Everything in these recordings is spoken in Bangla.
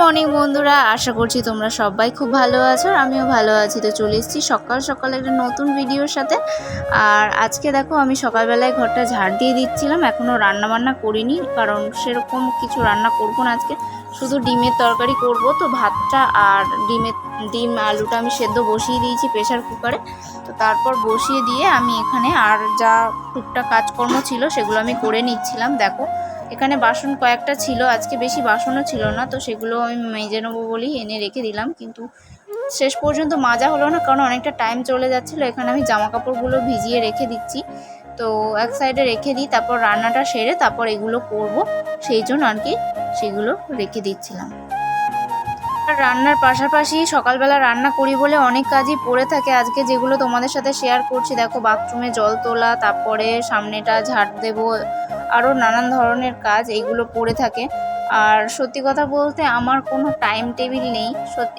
মর্নিং, বন্ধুরা। আশা করছি তোমরা সবাই খুব ভালো আছো আমিও ভালো আছি। তো চলে এসেছি সকাল সকাল একটা নতুন ভিডিওর সাথে। আর আজকে দেখো, আমি সকালবেলায় ঘরটা ঝাড় দিয়ে দিচ্ছিলাম। এখনও রান্না বান্না করিনি, কারণ সেরকম কিছু রান্না করব না আজকে। শুধু ডিমের তরকারি করব। তো ভাতটা আর ডিমের, ডিম, আলুটা আমি সেদ্ধ বসিয়ে দিয়েছি প্রেশার কুকারে। তারপর বসিয়ে দিয়ে আমি এখানে আর যা টুকটাক কাজকর্ম ছিল সেগুলো আমি করে নিচ্ছিলাম, দেখো। এখানে বাসন কয়েকটা ছিল, আজকে বেশি বাসনও ছিল না, তো সেগুলো আমি মেজে নেব বলেই এনে রেখে দিলাম, কিন্তু শেষ পর্যন্ত মাজা হলো না, কারণ অনেকটা টাইম চলে যাচ্ছিল, এখানে আমি জামা কাপড়গুলো ভিজিয়ে রেখে দিচ্ছি। তো এক সাইডে রেখে দিই, তারপর রান্নাটা সেরে তারপর এগুলো করব, সেই জন্য আর কি সেগুলো রেখে দিচ্ছিলাম। রান্নার পাশাপাশি সকালবেলা রান্না করি বলে অনেক কাজই পড়ে থাকে আজকে যেগুলো তোমাদের সাথে শেয়ার করছি। দেখো বাথরুমে জল তোলা, তারপরে সামনেটা ঝাড় দেবো আরও নানান ধরনের কাজ এইগুলো পড়ে থাকে। আর সত্যি কথা বলতে আমার কোনো টাইম টেবিল নেই।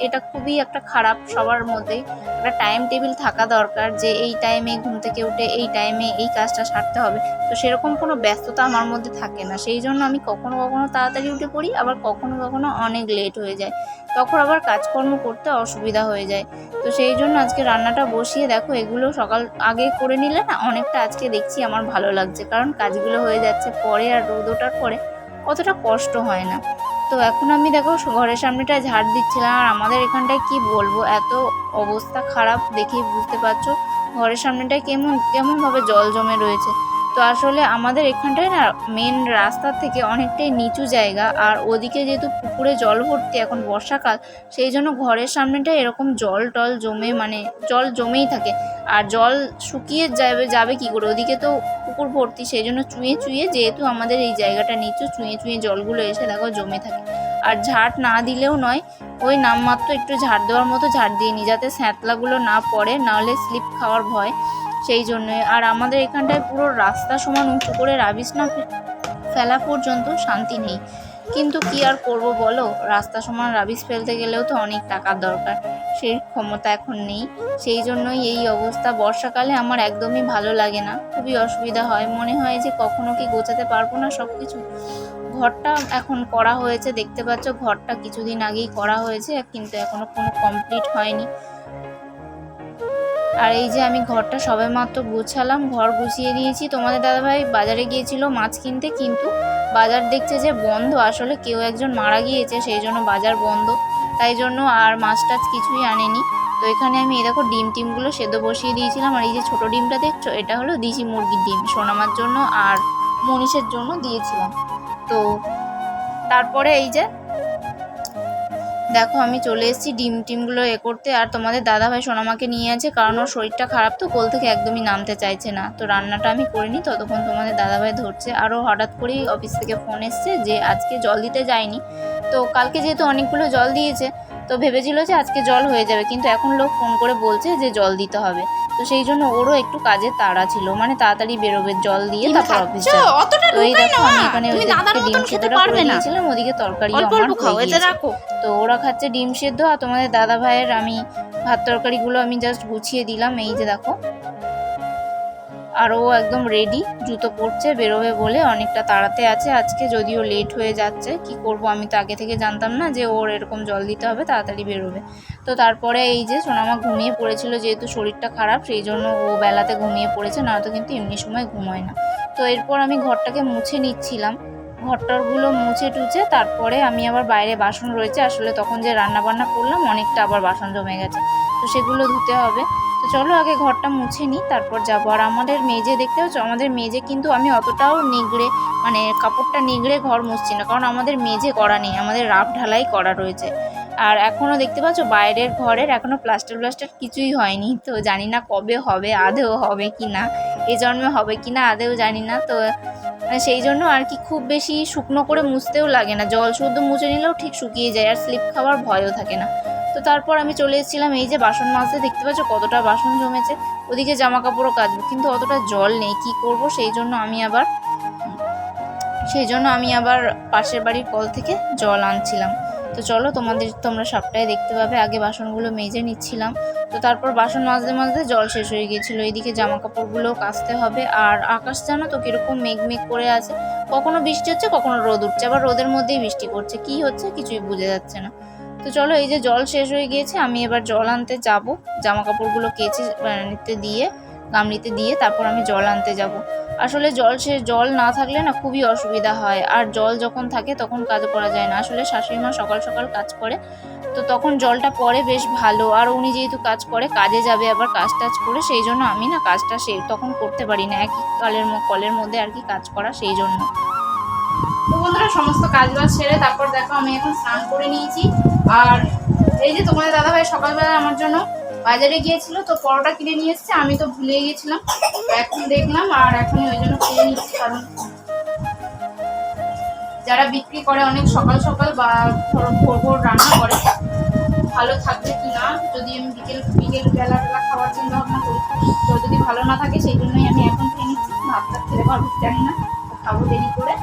এটা খুবই একটা খারাপ সবার মধ্যেই একটা টাইম টেবিল থাকা দরকার যে এই টাইমে ঘুম থেকে উঠে এই টাইমে এই কাজটা সারতে হবে। তো সেরকম কোনো ব্যস্ততা আমার মধ্যে থাকে না। সেই জন্য আমি কখনো কখনো তাড়াতাড়ি উঠে পড়ি, আবার কখনো কখনো অনেক লেট হয়ে যায়। তখন আবার কাজকর্ম করতে অসুবিধা হয়ে যায়। তো সেই জন্য আজকে রান্নাটা বসিয়ে দেখো, এগুলো সকাল আগে করে নিলে না, অনেকটা আজকে দেখছি আমার ভালো লাগছে। কারণ কাজগুলো হয়ে যাচ্ছে পরে আর রোদ ওঠার পরে অতটা কষ্ট হয় না। তো এখন আমি দেখো ঘরের সামনেটা ঝাড় দিচ্ছিলাম আর আমাদের এখানটায় কি বলব? এত অবস্থা খারাপ দেখেই বুঝতে পারছ। ঘরের সামনেটায় কেমন, কেমনভাবে জল জমে রয়েছে। তো আসলে আমাদের এখানটায় না মেন রাস্তার থেকে অনেকটাই নিচু জায়গা। আর ওদিকে যেহেতু পুকুরে জল ভর্তি এখন বর্ষাকাল, সেই জন্য ঘরের সামনেটায় এরকম জল টল জমে মানে জল জমেই থাকে। আর জল শুকিয়ে যাবে যাবে কি করে? ওদিকে তো পুকুর ভর্তি, সেই জন্য চুঁয়ে চুঁয়ে যেহেতু আমাদের এই জায়গাটা নিচু, চুঁয়ে চুঁয়ে জলগুলো এসে দেখো জমে থাকে। আর ঝাড় না দিলেও নয়, ওই নামমাত্র একটু ঝাড় দেওয়ার মতো ঝাড় দিয়ে নিই যাতে স্যাঁতলাগুলো না পড়ে নাহলে স্লিপ খাওয়ার ভয়। সেই জন্যই আর আমাদের এখানটায় পুরো রাস্তা সমান উঁচু করে রাবিশ না ফেলা পর্যন্ত শান্তি নেই। কিন্তু কি আর করব বলো? রাস্তা সমান রাবিশ ফেলতে গেলেও তো অনেক টাকার দরকার। সেই ক্ষমতা এখন নেই। সেই জন্যই এই অবস্থা। বর্ষাকালে আমার একদমই ভালো লাগে না। খুবই অসুবিধা হয়। মনে হয় যে কখনো কি গোছাতে পারব না সব কিছু ঘরটা এখন করা হয়েছে। দেখতে পাচ্ছ, ঘরটা কিছুদিন আগেই করা হয়েছে, কিন্তু এখনও কোনো কমপ্লিট হয়নি। আর এই যে আমি ঘরটা সবেমাত্র গুছালাম, ঘর গুছিয়ে দিয়েছি তোমাদের দাদাভাই বাজারে গিয়েছিল মাছ কিনতে, কিন্তু বাজার দেখছে যে বন্ধ। আসলে কেউ একজন মারা গিয়েছে, সেই জন্য বাজার বন্ধ। তাই জন্য আর মাছ টাছ কিছুই আনেনি। তো এখানে আমি এই দেখো ডিম টিমগুলো সেদ্ধ বসিয়ে দিয়েছিলাম। আর এই যে ছোটো ডিমটা দেখছ, এটা হলো দিশি মুরগির ডিম। সোনামার জন্য আর মনীষের জন্য দিয়েছিলাম। তো তারপরে এই যে দেখো, আমি চলে এসেছি ডিম টিমগুলো এ করতে। আর তোমাদের দাদাভাই সোনামাকে নিয়ে আছে, কারণ ওর শরীরটা খারাপ তো, কোল থেকে একদমই নামতে চাইছে না। তো রান্নাটা আমি করিনি, ততক্ষণ তোমাদের দাদাভাই ধরছে। আরও হঠাৎ করেই অফিস থেকে ফোন এসছে যে আজকে জল দিতে যায়নি। তো কালকে যেহেতু অনেকগুলো জল দিয়েছে, তো ভেবেছিল যে আজকে জল হয়ে যাবে, কিন্তু এখন লোক ফোন করে বলছে যে জল দিতে হবে। তো সেই জন্য ওরও একটু কাজের তাড়া ছিল। মানে তাড়াতাড়ি বেরোবে জল দিয়ে তারপর অফিস ঢুকাই দেখো আমি এখানে ওদেরকে ডিম সেদ্ধটা করে দিয়েছিলাম ওদিকে তরকারি আমার তো ওরা খাচ্ছে ডিম সেদ্ধ আর তোমাদের দাদা ভাইয়ের আমি ভাত তরকারিগুলো আমি জাস্ট গুছিয়ে দিলাম এই যে দেখো। আর ও একদম রেডি জুতো পরছে, বেরোবে বলে অনেকটা তাড়াতে আছে। আজকে যদিও লেট হয়ে যাচ্ছে, কি করব আমি তো আগে থেকে জানতাম না যে ওর এরকম জল দিতে হবে, তাড়াতাড়ি বেরোবে। তো তারপরে এই যে সোনামা ঘুমিয়ে পড়েছিল, যেহেতু শরীরটা খারাপ, সেই জন্য ও বেলাতে ঘুমিয়ে পড়েছে, নয়তো কিন্তু এমনি সময় ঘুমোয় না। তো এরপর আমি ঘরটাকে মুছে নিচ্ছিলাম। ঘরটারগুলো মুছে টুছে তারপরে আমি আবার বাইরে বাসন রয়েছে, আসলে তখন যে রান্না বান্না করলাম, অনেকটা আবার বাসন জমে গেছে। তো সেগুলো ধুতে হবে। চলো আগে ঘরটা মুছে নিই, তারপর যাব। আর আমাদের মেজে দেখতে হচ্ছে আমাদের মেজে কিন্তু আমি অতটাও নিগড়ে মানে কাপড়টা নিগড়ে ঘর মুছছি না, কারণ আমাদের মেজে করা নেই, আমাদের রাফ ঢালাই করা রয়েছে। আর এখনও দেখতে পাচ্ছ, বাইরের ঘরের এখনও প্লাস্টার প্লাস্টার কিছুই হয়নি, তো জানি না কবে হবে আদেও হবে কি না এ জন্মে হবে কি না আদেও জানি না, তো সেই জন্য আর কি খুব বেশি শুকনো করে মুছতেও লাগে না, জল শুদ্ধ মুছে নিলেও ঠিক শুকিয়ে যায়, আর স্লিপ খাওয়ার ভয়ও থাকে না। তো তারপর আমি চলে এসেছিলাম, এই যে বাসন মাজতে, দেখতে পাচ্ছ কতটা বাসন জমেছে। ওদিকে জামা কাপড়ও কাচবো, কিন্তু অতটা জল নেই, কি করব? সেই জন্য আমি আবার, সেই জন্য আমি আবার পাশের বাড়ির কল থেকে জল আনছিলাম। তো চলো, তোমাদের, তোমরা সবটাই দেখতে পাবে। আগে বাসনগুলো মেজে নিচ্ছিলাম। তো তারপর বাসন মাজতে মাজতে জল শেষ হয়ে গিয়েছিল। এইদিকে জামা কাপড়গুলো কাচতে হবে। আর আকাশ জানো তো কীরকম মেঘ মেঘ করে আছে। কখনো বৃষ্টি হচ্ছে, কখনো রোদ উঠছে। আবার রোদের মধ্যেই বৃষ্টি করছে। কি হচ্ছে কিছুই বোঝা যাচ্ছে না। তো চলো এই যে জল শেষ হয়ে গিয়েছে, আমি এবার জল আনতে যাব। জামা কাপড়গুলো কেচে নিতে দিয়ে, গামলিতে দিয়ে তারপর আমি জল আনতে যাব। আসলে জল সে, জল না থাকলে না খুবই অসুবিধা হয়। আর জল যখন থাকে তখন কাজ করা যায় না। আসলে শাশুড়ি মা সকাল সকাল কাজ করে, তো তখন জলটা পরে বেশ ভালো। আর উনি যেহেতু কাজ করে, কাজে যাবে আবার কাজ টাজ করে, সেই জন্য আমি না কাজটা সে, তখন করতে পারি না। একই কালের কলের মধ্যে আর কি কাজ করা সেই জন্য। তো বন্ধুরা, সমস্ত কাজ বাজ সেরে তারপর দেখো আমি এখন স্নান করে নিয়েছি। আর এই যে তোমাদের দাদাভাই সকালবেলা আমার জন্য বাজারে গিয়েছিল, তো পরোটা কিনে নিয়ে এসছে, আমি তো ভুলে গিয়েছিলাম। এখন দেখলাম আর এখন ওই জন্য কিনে নিচ্ছি, কারণ যারা বিক্রি করে অনেক সকাল সকাল বা ভোর ভোর রান্না করে, ভালো থাকবে কি না? যদি আমি বিকেল বিকেল বেলা বেলা খাওয়ার চিন্তা ভাবনা করি, তো যদি ভালো না থাকে, সেই জন্যই আমি এখন খেয়ে নিচ্ছি। ভাতটা খেতে পারব জানি না খাব দেরি করে।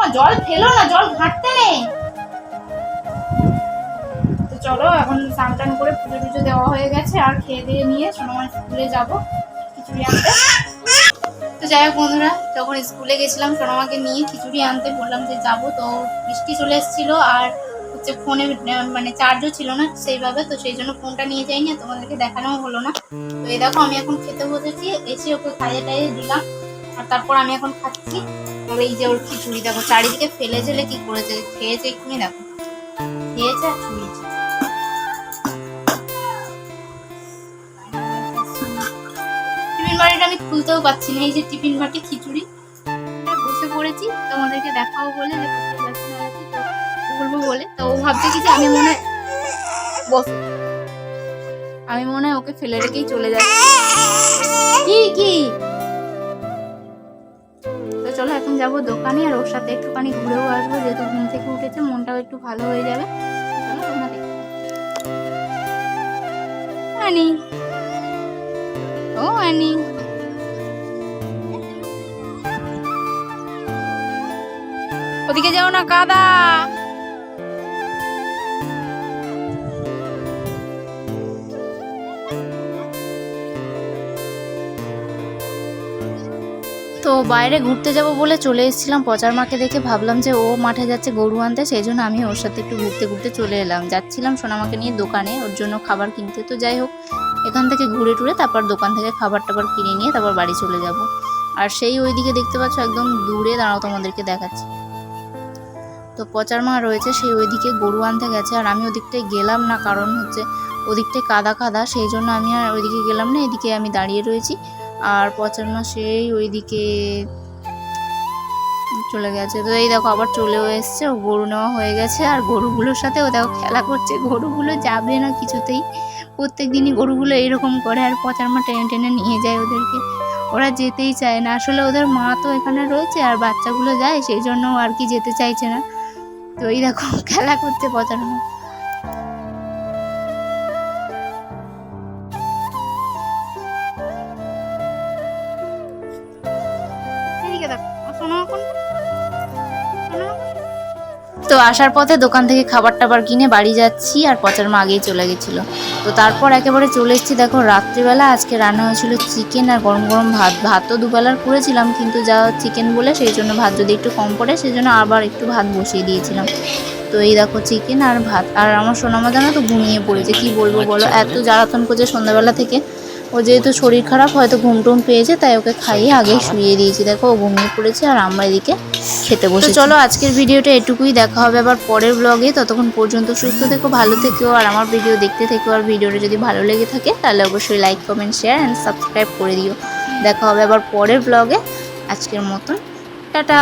মা, জল ফেলো না জল ঘাটতে নেই তো চলো এখন স্নান টান করে পুজো টুজো দেওয়া হয়ে গেছে আর খেয়ে দিয়ে নিয়ে সোনামার স্কুলে যাব খিচুড়ি আনতে। তো যাই হোক বন্ধুরা যখন স্কুলে গেছিলাম সোনামাকে নিয়ে খিচুড়ি আনতে বললাম যে যাব তো বৃষ্টি চলে এসেছিল আর হচ্ছে ফোনে মানে চার্জও ছিল না সেইভাবে তো সেই জন্য ফোনটা নিয়ে যাইনি তোমাদেরকে দেখানোও হলো না। তো এই দেখো আমি এখন খেতে বসেছি এসে ওকে খাইয়ে টাইয়ে দিলাম আর তারপর আমি এখন খাচ্ছি। আর এই যে ওর খিচুড়ি, দেখো চারিদিকে ফেলে ঝেলে কি করেছে, খেয়েছে এক্ষুনি, দেখো। খেয়েছে আর ছুঁয়েছে টিফিন বাড়িটা আমি খুলতেও পাচ্ছি না, এই যে টিফিন বাটি খিচুড়ি। বসে পড়েছি, তোমাদেরকে দেখাও বলে বলব বলে। তো ও ভাবছে কি যে আমি মনে বস, আমি মনে হয় ওকে ফেলে রেখেই চলে যাচ্ছি। কি কি? চলো এখন যাব দোকানে, আর ওর সাথে একটুখানি ঘুরেও আসব, যেহেতু ঘুম থেকে উঠেছে, মনটাও একটু ভালো হয়ে যাবে। আনি। ও, আনি। ওদিকে যাও না, কাদা। তো বাইরে ঘুরতে যাব বলে চলে এসেছিলাম পচার মাকে দেখে। ভাবলাম যে ও মাঠে যাচ্ছে গরু আনতে, সেই জন্য আমি ওর সাথে একটু ঘুরতে ঘুরতে চলে এলাম। যাচ্ছিলাম সোনামাকে নিয়ে দোকানে, ওর জন্য খাবার কিনতে। তো যাই হোক, এখান থেকে ঘুরে টুরে তারপর দোকান থেকে খাবার টাবার কিনে নিয়ে তারপর বাড়ি চলে যাব। আর সেই ওইদিকে দেখতে পাচ্ছ একদম দূরে, দাঁড়াও তোমাদেরকে দেখাচ্ছি। তো পচার মা রয়েছে, সেই ওইদিকে গরু আনতে গেছে। আর আমি ওদিকটায় গেলাম না, কারণ হচ্ছে ওদিকটায় কাদা কাদা, সেই জন্য আমি আর ওইদিকে গেলাম না, এদিকে আমি দাঁড়িয়ে রয়েছি। আর পচার মা সেই ওইদিকে চলে গেছে। তো এই দেখো আবার চলেও এসছে, ও গরু নেওয়া হয়ে গেছে। আর গরুগুলোর সাথে ও দেখো খেলা করছে। গরুগুলো যাবে না কিছুতেই। প্রত্যেক দিনই গরুগুলো এরকম করে আর পচার মা টেনে টেনে নিয়ে যায় ওদেরকে। ওরা যেতেই চায় না। আসলে ওদের মা তো এখানে রয়েছে আর বাচ্চাগুলো যায়, সেই জন্য আর কি যেতে চাইছে না। তো এই দেখো খেলা করছে পচার মা তো আসার পথে দোকান থেকে খাবার টাবার কিনে বাড়ি যাচ্ছি আর পচার মা আগেই চলে গেছিল। তো তারপর একেবারে চলে এসেছি, দেখো রাত্রিবেলা আজকে রান্না হয়েছিল চিকেন আর গরম গরম ভাত। ভাত তো দুবেলার করেছিলাম, কিন্তু যা চিকেন বলে সেই জন্য ভাত যদি একটু কম পড়ে, সেই জন্য আবার একটু ভাত বসিয়ে দিয়েছিলাম। তো এই দেখো চিকেন আর ভাত। আর আমার সোনামা জানা তো ঘুমিয়ে পড়েছে, কি বলব বলো? এত জ্বালাতন করছে সন্ধ্যাবেলা থেকে। ও যেহেতু শরীর খারাপ হয়তো ঘুম টুম পেয়েছে তাই ওকে খাইয়ে আগে শুয়ে দিয়েছি। দেখো ও ঘুমিয়ে পড়েছে আর আমরা এদিকে খেতে বসে চলো আজকের ভিডিওটা এটুকুই। দেখা হবে আবার পরের ব্লগে ততক্ষণ পর্যন্ত সুস্থ থেকো ভালো থেকো আর আমার ভিডিও দেখতে থেকো। আর ভিডিওটা যদি ভালো লেগে থাকে তাহলে অবশ্যই like comment share and subscribe করে দিও। দেখা হবে আবার পরের ব্লগে আজকের মতন টাটা!